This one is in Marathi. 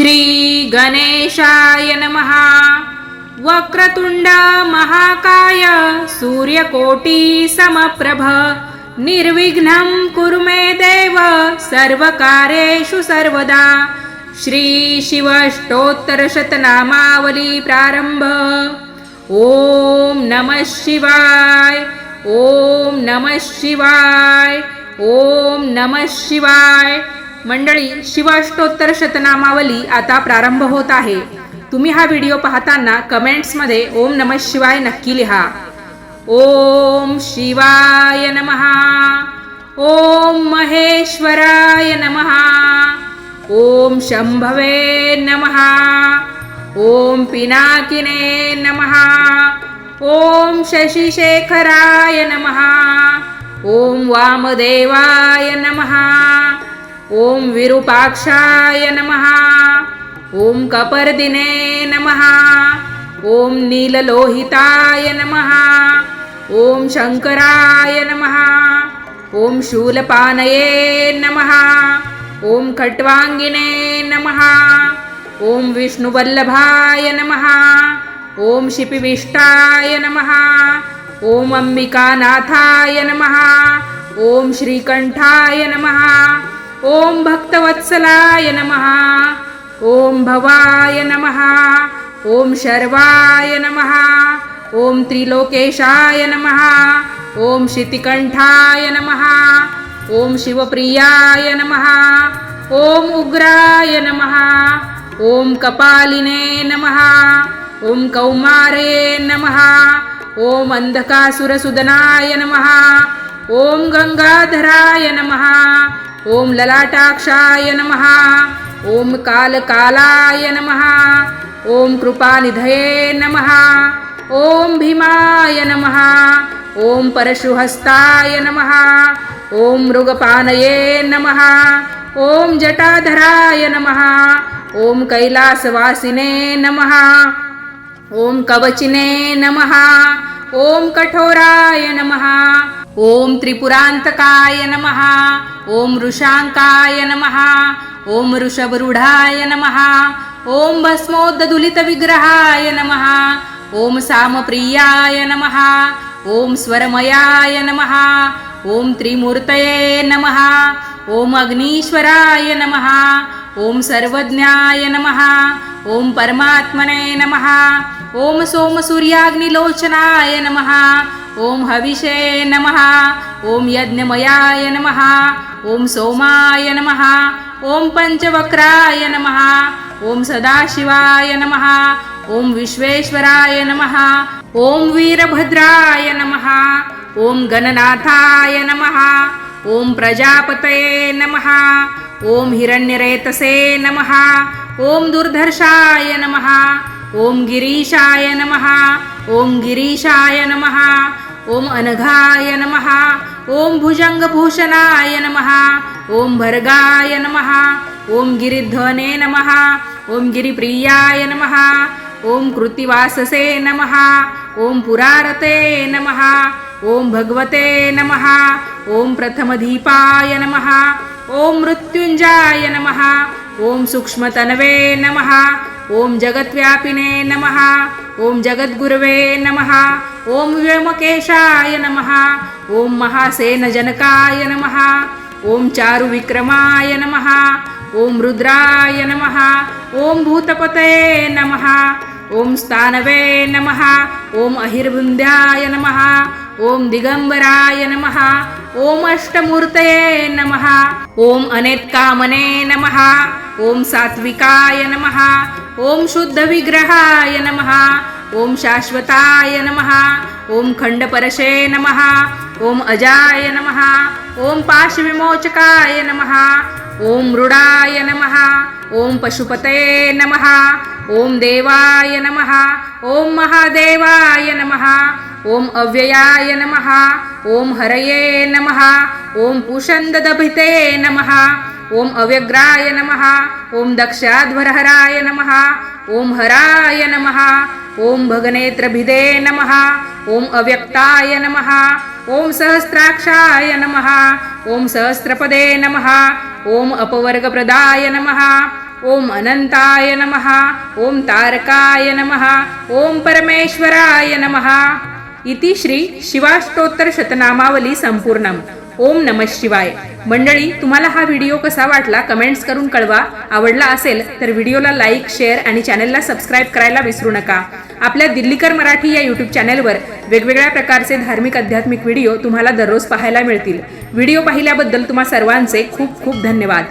श्री गणेशाय नमः. वक्रतुंड महाकाय सूर्यकोटी समप्रभ. निर्विघ्नं कुरु मे देव सर्वकारेषु सर्वदा. श्रीशिवष्टोत्तरशतनामावली प्रारम्भ ॐ नमः शिवाय ॐ नमः शिवाय ॐ नमः शिवाय. मंडळी शिवाष्टोत्तर शतनामावली आता प्रारंभ होत आहे. तुम्ही हा व्हिडिओ पाहताना कमेंट्समध्ये ओम नमः शिवाय नक्की लिहा. ओम शिवाय नमः. ओम महेश्वराय नमः. ओम शंभवे नमः. ओम पिनाकिने नमः. ओम शशिशेखराय नमः. ओम वामदेवाय नमः. ओम विरूपाक्षाय नमः ओम कपर्दिने नमः ओम नीललोहिताय नमः ओम शंकराय नमः ओम शूलपानये नमः ओम खट्वाङ्गिने नमः ओम विष्णुवल्लभाय नमः ओम शिपिविष्टाय नमः ओम अम्बिकानाथाय नमः ओम श्रीकंठाय नमः ओम भक्तवत्सलाय नमः ओम भवाय नमः ओम शर्वाय नमः ओम त्रिलोकेशाय नमः ओम शितिकंठाय नमः ओम शिवप्रियाय नमः ओम उग्राय नमः ओम कपालिने नमः ओम कौमारे नमः ओम अंधकासुरसुदनाय नमः ओम गंगाधराय नमः ओम ललाटाक्षाय नमः। ओम कालकालाय नमः। ओम कृपानिधये नमः। ओम भीमाय नमः। ओम परशुहस्ताय नमः। ओम मृगपानये नमः। ओम जटाधराय नमः। ओम कैलासवासिने नमः। ओम कवचिने नमः। ओम कठोराय नमः। ओम त्रिपुरांतकाय नमः ओम ऋषांकाय नमः ओम ऋषभरूढाय नमः ओम भस्मोद्दुलितविग्रहाय नमः ओम सामप्रियाय नमः ओम स्वरमयाय नमः ओम त्रिमूर्तये नमः ओम अग्नीश्वराय नमः ओम सर्वज्ञाय नमः ओम परमात्मने नमः ओम सोमसूर्याग्निलोचनाय नमः ओम हविषे नमः ओम यज्ञमयाय नमः ओम सोमाय नमः ओम पंचवक्राय नमः ओम सदाशिवाय नमः ओम विश्वेश्वराय नमः ओम वीरभद्राय नमः ओम गणनाथाय नमः ओम प्रजापतये नमः ओम हिरण्यरेतसे नमः ओम दुर्धर्षाय नमः ओम गिरीशाय नमः ओम गिरीशाय नमः ओम अनघाय नमः। ओम भुजंगभूषणाय नमः। ओम भर्गाय नमः। ओम गिरिध्वने नमः। ओम गिरिप्रियाय नमः। ओम कृतिवाससे नमः। ओम पुरारते नमः। ओम भगवते नमः। ओम प्रथमदीपाय नमः। ओम मृत्युंजाय नमः। ओम सूक्ष्मतनवे नमः ओम जगद्व्यापिने नमः ओम जगद्गुरवे नमः ओम व्योमकेशाय नमः ओम महासेनजनकाय नमः ओम चारुविक्रमाय नमः ओम रुद्राय नमः ओम भूतपतये नमः ओम स्थानवे नमः ओम अहिर्वृंद्याय नमः ओम दिगंबराय नमः ओम अष्टमूर्तये नमः ओम अनेत्कामने नमः ओम सात्विकाय नमः ओम शुद्धविग्रहाय नमः ओम शाश्वताय नमः ओम खंडपरशे नमः ओम अजाय नमः ओम पाशविमोचकाय नमः ओम मृडाय नमः ओम पशुपते नमः ओम देवाय नमः ओम महादेवाय नमः ओम अव्ययाय नमः ओम हरये नमः ओम पुषन्ददभिते नमः ओम अव्यग्राय नमः ओम दक्षाध्वरहराय नमः ओम हराय नमः ओम भगनेत्रभिदे नमः ओम अव्यक्ताय नमः ओम सहस्राक्षाय नमः ओम सहस्रपदे नमः ओम अपवर्गप्रदाय नमः ओम अनंताय नमः ओम तारकाय नमः ओम परमेश्वराय नमः इति श्री शिवाष्टोत्तर शतनामावली संपूर्णम. ओम नम शिवाय. मंडळी तुम्हाला हा व्हिडिओ कसा वाटला कमेंट्स करून कळवा. आवडला असेल तर व्हिडिओला लाईक शेअर आणि चॅनलला सबस्क्राईब करायला विसरू नका. आपल्या दिल्लीकर मराठी या यूट्यूब चॅनलवर वेगवेगळ्या प्रकारचे धार्मिक आध्यात्मिक व्हिडिओ तुम्हाला दररोज पाहायला मिळतील. व्हिडिओ पाहिल्याबद्दल तुम्हा सर्वांचे खूप खूप धन्यवाद.